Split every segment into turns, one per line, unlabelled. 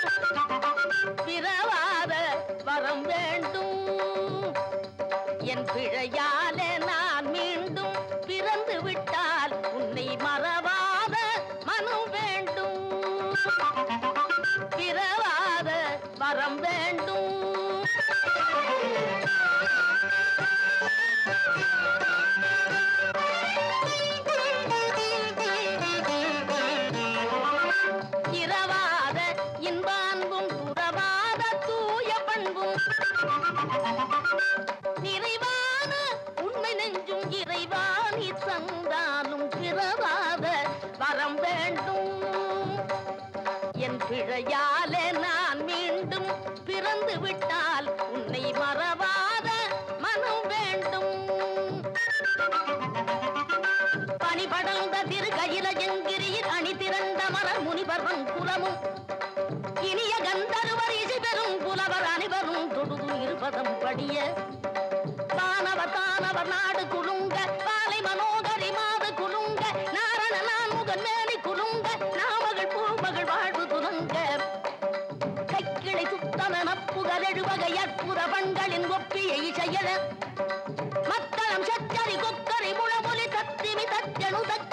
Thank you. பிழையாலே நான் மீண்டும் பிறந்து விட்டால் உன்னை மறவாத மனம் வேண்டும். பனிபடர்ந்த திரு கையில எங்கிரியில் அணி திரண்ட மலர் முனிவர்வன் குலமும் இனிய கந்தருவர் இசை பெறும் புலவர் அனைவரும் தொடுது இருபதம் படிய. தானவர் தானவர் நாடு குழுங்க பாலை மனோக புகழெழுவகை அற்புத பண்களின் ஒப்பியை செயல மத்தளம் சச்சரி கொக்கரை முளமொழி சத்திமி தச்சனு தக்கிட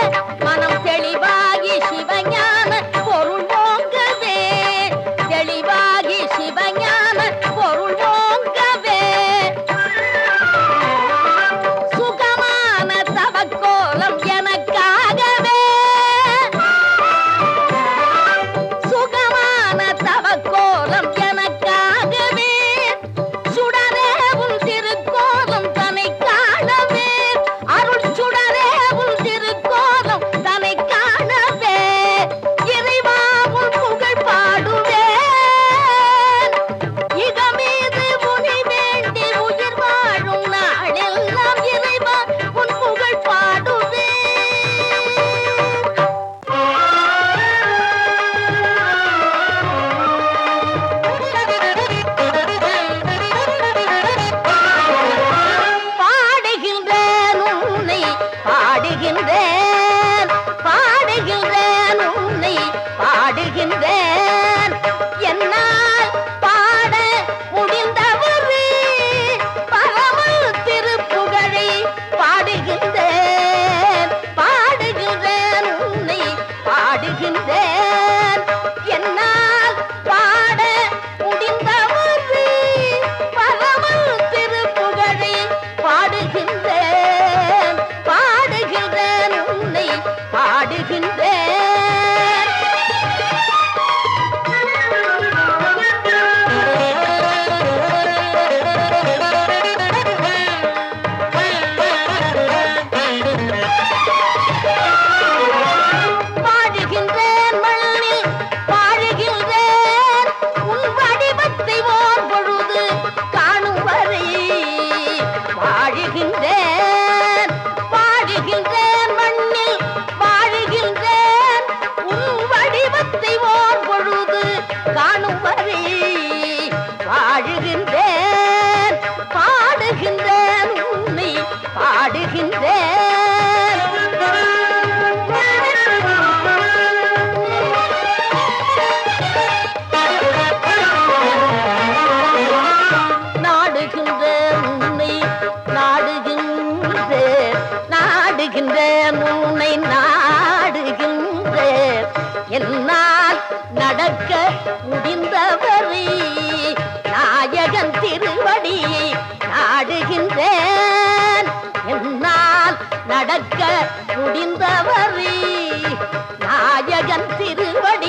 Né? mano não. கற்க முடிந்தவரை. நாயகன் திருவடியை நாடுகின்றேன். என்னால் நடக்க முடிந்தவரை. நாயகன் திருவடி